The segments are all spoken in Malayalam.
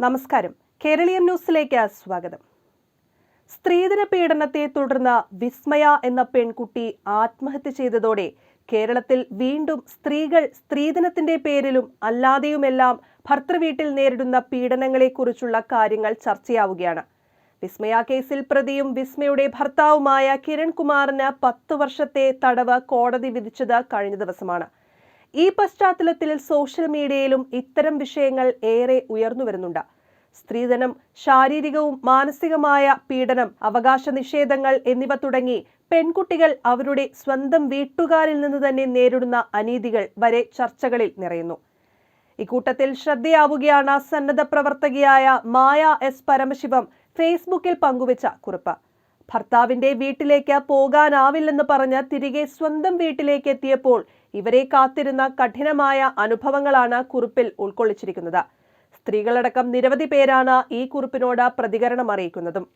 നമസ്കാരം. കേരളീയം ന്യൂസിലേക്ക് സ്വാഗതം. സ്ത്രീധന പീഡനത്തെ തുടർന്ന് വിസ്മയ എന്ന പെൺകുട്ടി ആത്മഹത്യ ചെയ്തതോടെ കേരളത്തിൽ വീണ്ടും സ്ത്രീകൾ സ്ത്രീധനത്തിന്റെ പേരിലും അല്ലാതെയുമെല്ലാം ഭർത്തൃവീട്ടിൽ നേരിടുന്ന പീഡനങ്ങളെക്കുറിച്ചുള്ള കാര്യങ്ങൾ ചർച്ചയാവുകയാണ്. വിസ്മയ കേസിൽ പ്രതിയും വിസ്മയുടെ ഭർത്താവുമായ കിരൺകുമാറിന് പത്ത് വർഷത്തെ തടവ് കോടതി വിധിച്ചത് കഴിഞ്ഞ ദിവസമാണ്. ഈ പശ്ചാത്തലത്തിൽ സോഷ്യൽ മീഡിയയിലും ഇത്തരം വിഷയങ്ങൾ ഏറെ ഉയർന്നു വരുന്നുണ്ട്. സ്ത്രീധനം ശാരീരികവും മാനസികമായ പീഡനം അവകാശ നിഷേധങ്ങൾ എന്നിവ തുടങ്ങി പെൺകുട്ടികൾ അവരുടെ സ്വന്തം വീട്ടുകാരിൽ നിന്ന് തന്നെ നേരിടുന്ന അനീതികൾ വരെ ചർച്ചകളിൽ നിറയുന്നു. ഇക്കൂട്ടത്തിൽ ശ്രദ്ധയാവുകയാണ് സന്നദ്ധ പ്രവർത്തകയായ മായ എസ് പരമശിവം ഫേസ്ബുക്കിൽ പങ്കുവച്ച കുറിപ്പ്. ഭർത്താവിന്റെ വീട്ടിലേക്ക് പോകാനാവില്ലെന്ന് പറഞ്ഞ് തിരികെ സ്വന്തം വീട്ടിലേക്ക് എത്തിയപ്പോൾ ഇവരെ കാത്തിരുന്ന കഠിനമായ അനുഭവങ്ങളാണ് കുറിപ്പിൽ ഉൾക്കൊള്ളിച്ചിരിക്കുന്നത്. സ്ത്രീകളടക്കം നിരവധി പേരാണ് ഈ കുറിപ്പിനോട് പ്രതികരണം അറിയിക്കുന്നതും.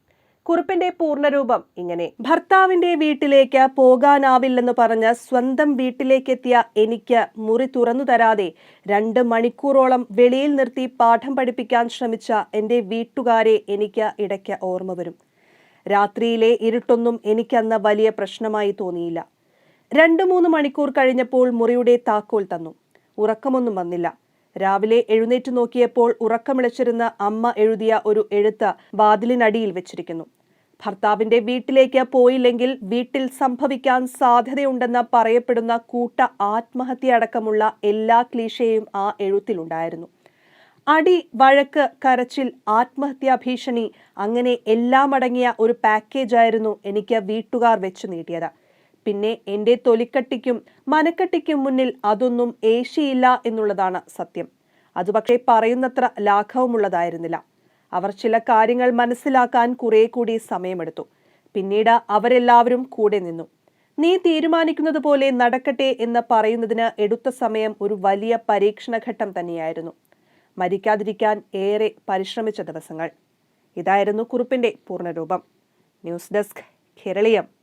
കുറിപ്പിന്റെ പൂർണരൂപം ഇങ്ങനെ. ഭർത്താവിന്റെ വീട്ടിലേക്ക് പോകാനാവില്ലെന്ന് പറഞ്ഞ് സ്വന്തം വീട്ടിലേക്കെത്തിയ എനിക്ക് മുറി തുറന്നു തരാതെ രണ്ട് മണിക്കൂറോളം വെളിയിൽ നിർത്തി പാഠം പഠിപ്പിക്കാൻ ശ്രമിച്ച എന്റെ വീട്ടുകാരെ എനിക്ക് ഇടയ്ക്ക് ഓർമ്മ വരും. രാത്രിയിലെ ഇരുട്ടൊന്നും എനിക്കന്ന് വലിയ പ്രശ്നമായി തോന്നിയില്ല. രണ്ട് മൂന്ന് മണിക്കൂർ കഴിഞ്ഞപ്പോൾ മുറിയുടെ താക്കോൽ തന്നു. ഉറക്കമൊന്നും വന്നില്ല. രാവിലെ എഴുന്നേറ്റ് നോക്കിയപ്പോൾ ഉറക്കമിളച്ചിരുന്ന അമ്മ എഴുതിയ ഒരു എഴുത്ത് വാതിലിനടിയിൽ വെച്ചിരിക്കുന്നു. ഭർത്താവിന്റെ വീട്ടിലേക്ക് പോയില്ലെങ്കിൽ വീട്ടിൽ സംഭവിക്കാൻ സാധ്യതയുണ്ടെന്ന് പറയപ്പെടുന്ന കൂട്ട ആത്മഹത്യ അടക്കമുള്ള എല്ലാ ക്ലീശയും ആ എഴുത്തിലുണ്ടായിരുന്നു. അടി വഴക്ക് കരച്ചിൽ ആത്മഹത്യാ ഭീഷണി അങ്ങനെ എല്ലാം അടങ്ങിയ ഒരു പാക്കേജ് ആയിരുന്നു എനിക്ക് വീട്ടുകാർ വെച്ച് നീട്ടിയത്. പിന്നെ എന്റെ തൊലിക്കട്ടിക്കും മനക്കട്ടിക്കും മുന്നിൽ അതൊന്നും ഏശിയില്ല എന്നുള്ളതാണ് സത്യം. അത് പക്ഷേ പറയുന്നത്ര ലാഘവമുള്ളതായിരുന്നില്ല. അവർ ചില കാര്യങ്ങൾ മനസ്സിലാക്കാൻ കുറെ കൂടി സമയമെടുത്തു. പിന്നീട് അവരെല്ലാവരും കൂടെ നിന്നു. നീ തീരുമാനിക്കുന്നത് പോലെ നടക്കട്ടെ എന്ന് പറയുന്നതിന് എടുത്ത സമയം ഒരു വലിയ പരീക്ഷണഘട്ടം തന്നെയായിരുന്നു. മരിക്കാതിരിക്കാൻ ഏറെ പരിശ്രമിച്ച ദിവസങ്ങൾ. ഇതായിരുന്നു കുറിപ്പിന്റെ പൂർണരൂപം ന്യൂസ് ഡെസ്ക് കേരളീയം.